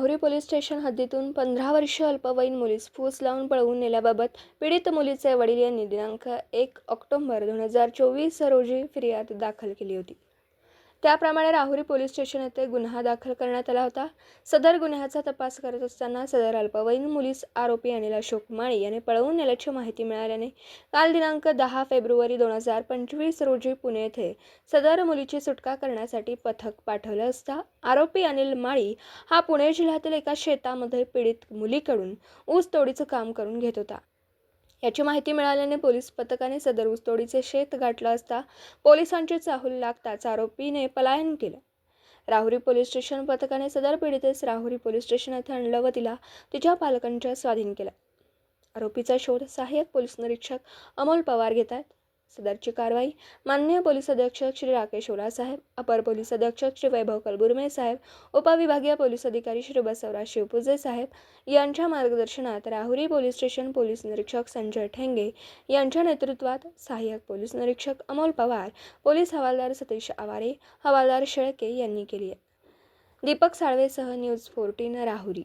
Police station हद्दीतून पंधरा वर्ष अल्पवयीन मुलीस फूस लावून पळवून नेल्याबाबत पीडित मुलीचे वडील यांनी दिनांक एक ऑक्टोबर दोन हजार चोवीस रोजी फिर्याद दाखल केली होती. त्याप्रमाणे राहुरी पोलीस स्टेशन येथे गुन्हा दाखल करण्यात आला होता. सदर गुन्ह्याचा तपास करत असताना सदर अल्पवयीन मुलीस आरोपी अनिल अशोक माळी याने पळवून नेल्याची माहिती मिळाल्याने काल दिनांक दहा फेब्रुवारी दोन हजार पंचवीस रोजी पुणे येथे सदर मुलीची सुटका करण्यासाठी पथक पाठवलं असता आरोपी अनिल माळी हा पुणे जिल्ह्यातील एका शेतामध्ये पीडित मुलीकडून ऊस तोडीचं काम करून घेत होता. याची माहिती मिळाल्याने पोलीस पथकाने सदर ऊसतोडीचे शेत गाठलं असता पोलिसांची चाहूल लागताच आरोपीने पलायन केलं. राहुरी पोलीस स्टेशन पथकाने सदर पीडितेस राहुरी पोलीस स्टेशन येथे आणलं व तिला तिच्या पालकांच्या स्वाधीन केलं. आरोपीचा शोध सहाय्यक पोलीस निरीक्षक अमोल पवार घेत आहेत सदरची कारवाई. माननीय पोलीस अधीक्षक श्री राकेश ओला साहेब अपर पोलीस अधीक्षक श्री वैभव कलबुर्मे साहेब उपविभागीय पोलीस अधिकारी श्री बसवराज शिवपुजे साहेब यांच्या मार्गदर्शनात राहुरी पोलीस स्टेशन पोलीस निरीक्षक संजय ठेंगे यांच्या नेतृत्वात सहाय्यक पोलीस निरीक्षक अमोल पवार पोलीस हवालदार सतीश आवारे हवालदार शेळके यांनी केली आहे. दीपक साळवेसह न्यूज फोर्टीन राहुरी.